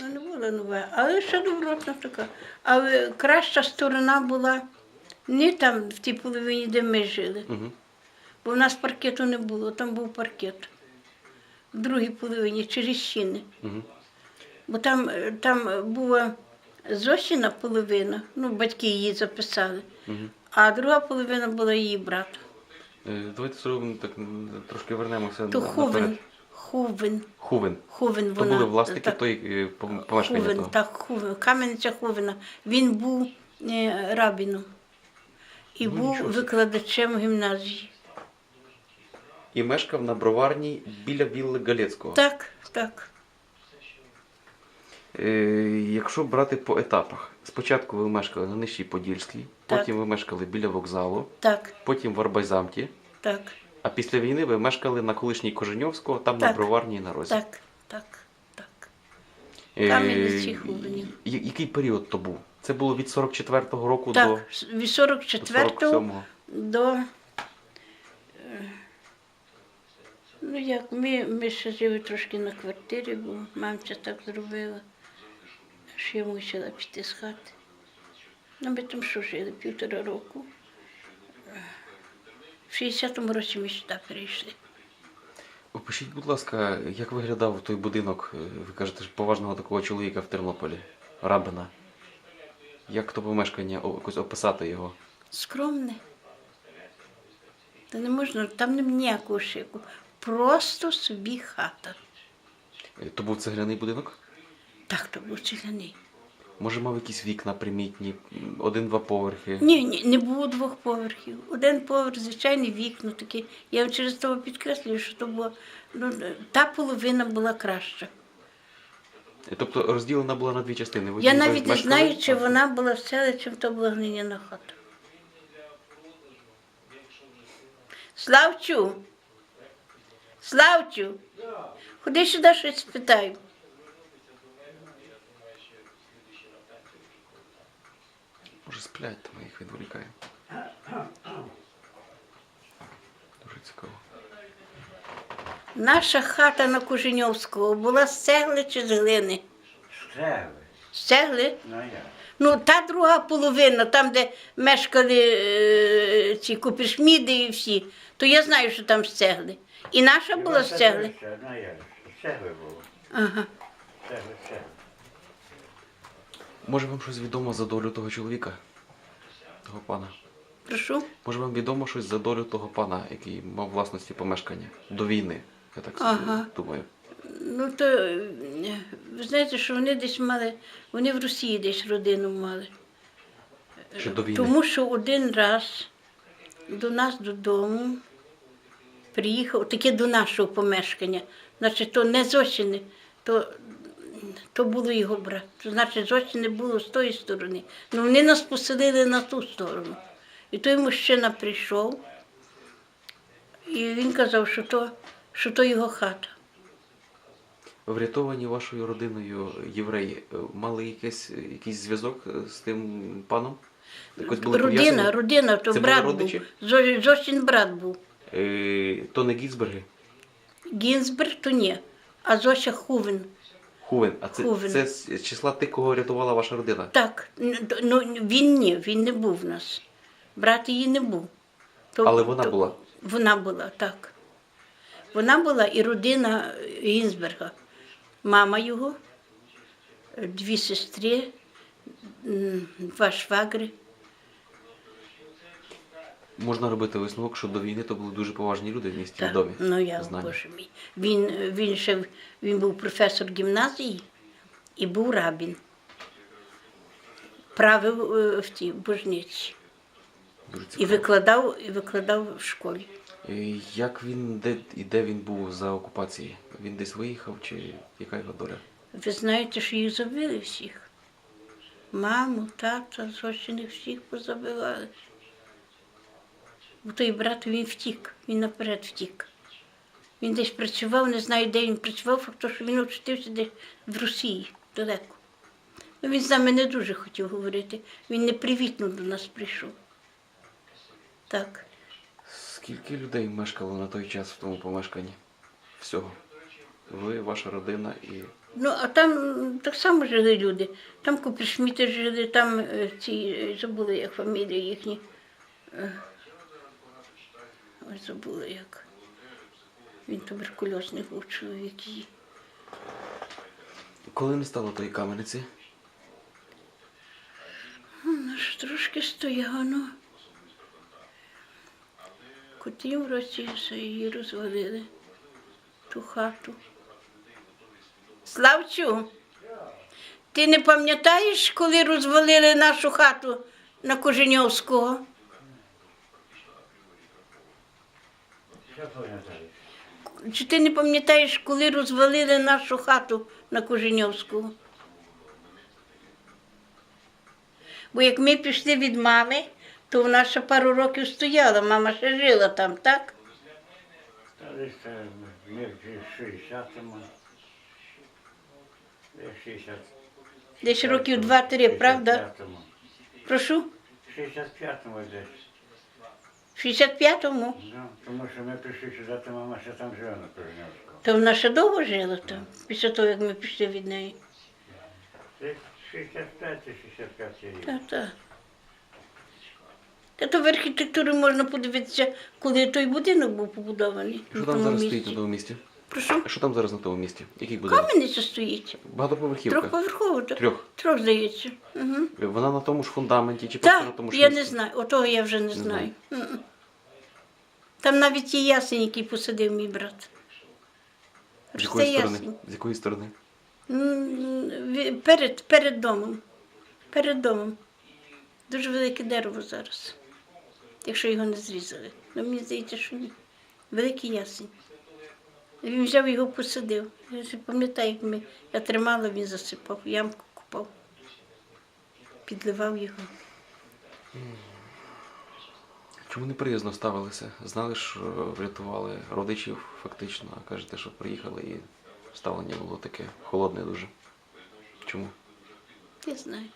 Ну, не була нова, але ще добротна така. Але краща сторона була не там, в тій половині, де ми жили. Угу. Бо в нас паркету не було, там був паркет. В другій половині через щіни. Угу. Бо там, там була Зосіна половина, ну, батьки її записали, Угу. а друга половина була її брат. Е, давайте зробимо так трошки вернемося на- Хувен. Хувен. Хувен. То вона. були власники так, тої е, пом- помешкання Хувен, того. так, Хувен. Кам'яниця Хувена. Він був е, рабіном і Ну, був нічого собі. викладачем гімназії. І мешкав на броварній біля Вілли Галецького. Так, так. Е, якщо брати по етапах, спочатку ви мешкали на Нижчій Подільській, Так. потім ви мешкали біля вокзалу, Так, потім в Арбайзамті, так, а після війни ви мешкали на колишній Коженьовського, там на Так. броварній на розі. так, так, так. Е, Кам'янці Хувенів. я- Який період то був? Це було від 44-го року Так, до, від до 44-го 47-го. до. е, Ну як, ми, ми ще жили трошки на квартирі, бо мамця так зробила, що я мусила піти з хати. Ну, ми там що жили півтора року. В 60-му році ми сюди перейшли. Опишіть, будь ласка, як виглядав той будинок, е, ви кажете, поважного такого чоловіка в Тернополі, Рабина. Як то помешкання, якось описати його? Скромне. Та не можна, там не ніякого шику. Просто собі хата. Е, То був цегляний будинок? Так то був ціляний. Може, мав якісь вікна примітні, один-два поверхи. Ні, ні, не було двох поверхів. Один поверх, звичайний вікна такі. Я вам через того підкреслюю, що то було, ну, та половина була краща. Тобто розділена була на дві частини. Я навіть не знаю, чи вона була в селі, чи то була глиняна хата. Славчу! Славчу! Ходи сюди щось спитаю. Може сплять, то ми їх відволікаємо. Дуже цікаво. Наша хата на Куженьовського була з цегли чи з глини? Стрели. З цегли? Ну як? Ну, та друга половина, там, де мешкали е, ці купішміди і всі, то я знаю, що там з цегли. І наша була з цегли. Ну як? З Цегли було. Ага. Цегли, цегли. Може вам щось відомо за долю того чоловіка? Того пана? Прошу. Може вам відомо щось за долю того пана, який мав власності помешкання до війни? Я так Ага. думаю. Ну, то е, ви знаєте, що вони десь мали, вони в Росії десь родину мали. Ще до війни. Тому що один раз до нас додому приїхав, таке до нашого помешкання. Значить, то не з осені, то, то було його брат. Значить, з осені було з тої сторони. Ну, вони нас поселили на ту сторону. І той мужчина прийшов, і він казав, що то, що то його хата. Врятовані вашою родиною євреї е, мали якийсь, якийсь зв'язок з тим паном? Якось були Родина, пов'язані? родина, то Це були брат родичі? був. Зо- Зосін брат був. Е, то не Гізберги? Гінзберг то ні, а Зося Хувен. Хувен. А це, Хувен. це з числа тих, кого рятувала ваша родина? Так, ну він ні, він не був в нас. Брат її не був. То- Але вона то- була? Вона була, так. Вона була і родина Гінзберга. Мама його, дві сестри, два швагри. Можна робити висновок, що до війни то були дуже поважні люди в місті Так, відомі. ну я, Знані. боже мій. Він, він ще він був професор гімназії і був рабін. Правив е, в тій божниці. Дуже І цікаво. викладав, і викладав в школі. Е, Як він, де і де він був за окупації? Він десь виїхав чи яка його доля? Ви знаєте, що їх забили всіх. Маму, тата, зовсім всіх позабивали. Бо той брат він втік, він наперед втік. Він десь працював, не знаю, де він працював, факт, що він очутився десь в Росії далеко. Ну, він з нами не дуже хотів говорити. Він непривітно до нас прийшов. Так. Скільки людей мешкало на той час в тому помешканні? Всього. Ви, ваша родина і Ну, а там так само жили люди. Там купришміти жили, там е, ці е, забули як фамілії їхні. Ой, забула як. Він туберкульозний був чоловік. її. Коли не стало тої камениці? Вона ж трошки стояла, ну. Котів році все її розвалили. Ту хату. Славчу, ти не пам'ятаєш, коли розвалили нашу хату на Коженьовського? Що пам'ятаєш? Чи ти не пам'ятаєш, коли розвалили нашу хату на Коженьовського? Бо як ми пішли від мами, то вона ще пару років стояла, мама ще жила там, так? Та десь це ми в 60-му. Десь 60. Десь років два-три, правда? 65-му. Прошу, В 65-му десь. В 65-му. Ну, тому що ми прийшли сюди, то мама ще там живе на Кореневському. То вона ще довго жила там, після того, як ми пішли від неї. Це 65 65 рік. Так, так. Та то в архітектурі можна подивитися, коли той будинок був побудований. Що на там тому зараз місці. стоїть на тому місці? Прошу, А що там зараз на тому місці? Який будинок? камениця стоїть. Багатоповерхівка. Трьохповерхова. Трьох. Трьох, здається. Угу. Вона на тому ж фундаменті чи просто на тому ж я місці? не знаю. Отого я вже не знаю. знаю. Мгм. Там навіть є ясень, який посадив мій брат. З Росте якої сторони? ясень. З якої сторони? М, ві- Перед, перед домом. Перед домом. Дуже велике дерево зараз. Якщо його не зрізали. Ну, мені здається, що ні. Великий ясень. Він взяв його посадив. Я ще пам'ятаю, як ми, я тримала, він засипав, ямку купав. Підливав його. Чому не приязно ставилися? Знали, що врятували родичів фактично, а кажете, що приїхали і ставлення було таке холодне дуже. Чому? Не знаю.